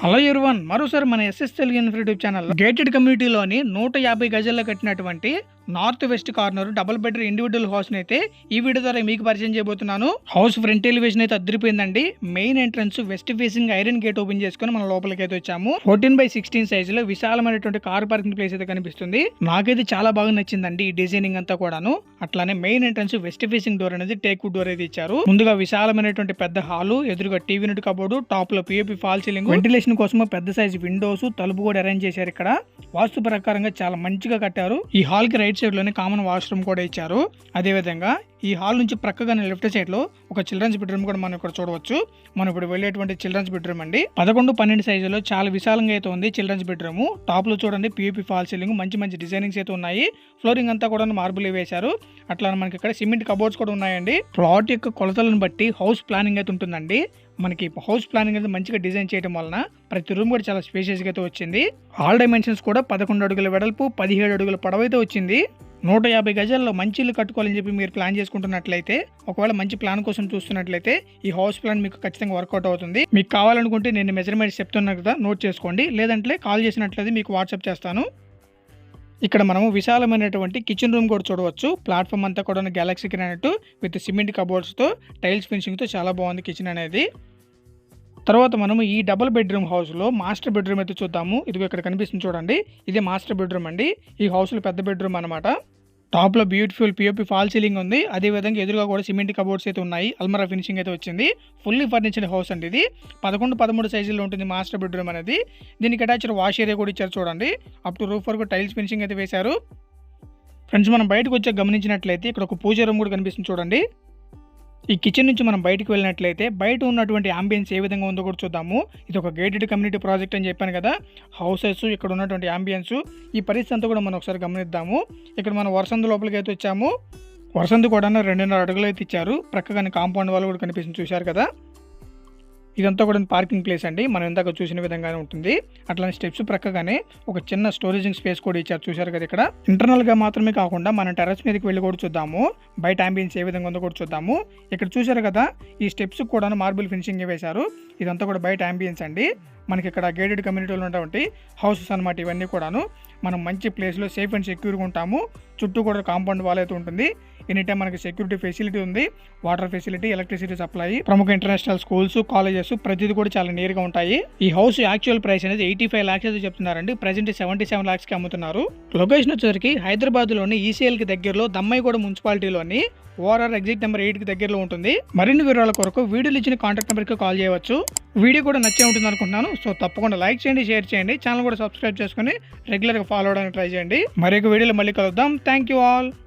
Hello everyone మరోసారి మన SS Telugu YouTube channel gated కమ్యూనిటీలోని నూట యాభై గజల్లో కట్టినటువంటి north west corner double bedroom individual house అయితే ఈ వీడియో ద్వారా మీకు పరిచయం చేయబోతున్నాను. హౌస్ ఫ్రంట్ ఎలివేషన్ అయితే అద్దరిపోయిందండి. Main entrance west facing iron gate open చేసుకుని మనం లోపలికి అయితే వచ్చాము. ఫోర్టీన్ బై సిక్స్టీన్ సైజ్లో విశాలమైనటువంటి కార్ పార్కింగ్ ప్లేస్ అయితే కనిపిస్తుంది. నాకైతే చాలా బాగా నచ్చిందండి ఈ డిజైనింగ్ అంతా కూడాను. అట్లానే main entrance west facing door అనేది టేక్ వుడ్ డోర్ అయితే ఇచ్చారు. ముందుగా విశాలమైనటువంటి పెద్ద హాలు ఎదురుగా టీవీ నుండి కబోర్డు టాప్లో పిఓపి ఫాల్ సీలింగ్ వెంటిలేషన్ కోసం పెద్ద సైజ్ విండోస్ తలుపు కూడా అరేంజ్ చేశారు ఇక్కడ. వాస్తు ప్రకారంగా చాలా మంచిగా కట్టారు. ఈ హాల్కి రైట్ సైడ్లోనే కామన్ వాష్రూమ్ కూడా ఇచ్చారు. అదే విధంగా ఈ హాల్ నుంచి ప్రక్కగానే లెఫ్ట్ సైడ్లో ఒక చిల్డ్రన్స్ బెడ్రూమ్ కూడా మనం ఇక్కడ చూడవచ్చు. మనం ఇప్పుడు వెళ్ళేటువంటి చిల్డ్రన్స్ బెడ్రూమ్ అండి. పదకొండు పన్నెండు సైజులో చాలా విశాలంగా అయితే ఉంది చిల్డ్రన్స్ బెడ్రూమ్. టాప్లో చూడండి పియూపీ ఫాల్ సీలింగ్ మంచి మంచి డిజైనింగ్స్ అయితే ఉన్నాయి. ఫ్లోరింగ్ అంతా కూడా మార్బుల్ వేశారు. అట్లా మనకి ఇక్కడ సిమెంట్ కబోర్డ్స్ కూడా ఉన్నాయండి. ప్లాట్ యొక్క కొలతలను బట్టి హౌస్ ప్లానింగ్ అయితే ఉంటుందండి. మనకి హౌస్ ప్లానింగ్ అయితే మంచిగా డిజైన్ చేయడం వలన ప్రతి రూమ్ కూడా చాలా స్పేషియస్గా అయితే వచ్చింది. ఆల్ డైమెన్షన్స్ కూడా పదకొండు అడుగుల వెడల్పు పదిహేడు అడుగుల పొడవైతే అయితే వచ్చింది. నూట యాభై గజాల్లో మంచి ఇల్లు కట్టుకోవాలని చెప్పి మీరు ప్లాన్ చేసుకుంటున్నట్లయితే ఒకవేళ మంచి ప్లాన్ కోసం చూస్తున్నట్లయితే ఈ హౌస్ ప్లాన్ మీకు ఖచ్చితంగా వర్కౌట్ అవుతుంది. మీకు కావాలనుకుంటే నేను మెజర్మెంట్స్ చెప్తున్నాను కదా నోట్ చేసుకోండి. లేదంటే కాల్ చేసినట్లయితే మీకు వాట్సాప్ చేస్తాను. ఇక్కడ మనము విశాలమైనటువంటి కిచెన్ రూమ్ కూడా చూడవచ్చు. ప్లాట్ఫామ్ అంతా కూడా గెలాక్సీ గ్రానైట్ విత్ సిమెంట్ కబోర్డ్స్తో టైల్స్ ఫినిషింగ్తో చాలా బాగుంది కిచెన్ అనేది. తర్వాత మనము ఈ డబుల్ బెడ్రూమ్ హౌస్లో మాస్టర్ బెడ్రూమ్ అయితే చూద్దాము. ఇదిగో ఇక్కడ కనిపిస్తుంది చూడండి. ఇది మాస్టర్ బెడ్రూమ్ అండి. ఈ హౌస్లో పెద్ద బెడ్రూమ్ అనమాట టాప్లో బ్యూటిఫుల్ పిఓపి ఫాల్ సీలింగ్ ఉంది. అదే విధంగా ఎదురుగా కూడా సిమెంట్ కబోర్డ్స్ అయితే ఉన్నాయి. అల్మరా ఫినిషింగ్ అయితే వచ్చింది. ఫుల్లీ ఫర్నిచర్డ్ హౌస్ అండి ఇది. పదకొండు పదమూడు సైజుల్లో ఉంటుంది మాస్టర్ బెడ్రూమ్ అనేది. దీనికి అటాచ్డ్ వాష్ ఏరియా కూడా ఇచ్చారు చూడండి. అప్ టు రూఫ్ వరకు టైల్స్ ఫినిషింగ్ అయితే వేశారు. ఫ్రెండ్స్ మనం బయటకు వచ్చి గమనించినట్లయితే ఇక్కడ ఒక పూజ రూమ్ కూడా కనిపిస్తుంది చూడండి. ఈ కిచెన్ నుంచి మనం బయటకు వెళ్ళినట్లయితే బయట ఉన్నటువంటి అంబియన్స్ ఏ విధంగా ఉందో కూడా చూద్దాము. ఇది ఒక గేటెడ్ కమ్యూనిటీ ప్రాజెక్ట్ అని చెప్పాను కదా. హౌసెస్ ఇక్కడ ఉన్నటువంటి అంబియన్స్ ఈ పరిస్థితి అంతా కూడా మనం ఒకసారి గమనిద్దాము. ఇక్కడ మనం వరసందు లోపలికి అయితే వచ్చాము. వరసందు కూడా రెండున్నర అడుగులు అయితే ఇచ్చారు. ప్రక్కగానే కాంపౌండ్ వాళ్ళు కూడా కనిపిస్తుంది చూశారు కదా? ఇదంతా కూడా పార్కింగ్ ప్లేస్ అండి. మనం ఇందాక చూసిన విధంగానే ఉంటుంది. అట్లానే స్టెప్స్ ప్రక్కగానే ఒక చిన్న స్టోరేజింగ్ స్పేస్ కూడా ఇచ్చారు. చూశారు కదా ఇక్కడ. ఇంటర్నల్గా మాత్రమే కాకుండా మనం టెర్రస్ మీదకి వెళ్ళి కూడా చూద్దాము. బయట అంబియన్స్ ఏ విధంగా ఉందో కూడా చూద్దాము. ఇక్కడ చూశారు కదా ఈ స్టెప్స్ కూడా మార్బుల్ ఫినిషింగ్ వేశారు. ఇదంతా కూడా బయట అంబియన్స్ అండి. మనకి ఇక్కడ గేటెడ్ కమ్యూనిటీలో ఉన్నటువంటి హౌసెస్ అనమాట ఇవన్నీ కూడాను. మనం మంచి ప్లేస్లో సేఫ్ అండ్ సెక్యూర్గా ఉంటాము. చుట్టూ కూడా కాంపౌండ్ వాల్ అయితే ఉంటుంది. ఎనీ టైం మనకి సెక్యూరిటీ ఫెసిలిటీ ఉంది వాటర్ ఫెసిలిటీ ఎలక్ట్రిసిటీ సప్లై ప్రముఖ ఇంటర్నేషనల్ స్కూల్స్ కాలేజెస్ ప్రతిదీ కూడా చాలా నేరుగా ఉంటాయి. ఈ హౌస్ యాక్చువల్ ప్రైస్ అనేది ఎయిటీ ఫైవ్ ల్యాక్స్ అయితే చెప్తున్నారండి. ప్రజెంట్ సెవెంటీ సెవెన్ ల్యాక్స్కి అమ్ముతున్నారు. లొకేషన్ వచ్చేసరికి హైదరాబాద్లోని ఈసీఎల్కి ఈసీఎల్కి దగ్గరలో దమ్మైగూడ మున్సిపాలిటీలోని ఓఆర్ఆర్ ఎగ్జిట్ నెంబర్ ఎయిట్కి దగ్గరలో ఉంటుంది. మరిన్ని వివరాల కొరకు వీడియోలు ఇచ్చిన కాంటాక్ట్ నెంబర్కి కాల్ చేయవచ్చు. వీడియో కూడా నచ్చే ఉంటుంది అనుకుంటున్నాను. సో తప్పకుండా లైక్ చేయండి షేర్ చేయండి. ఛానల్ కూడా సబ్స్క్రైబ్ చేసుకుని రెగ్యులర్గా ఫాలో అవడానికి ట్రై చేయండి. మరొక వీడియోలో మళ్ళీ కలుద్దాం. Thank you all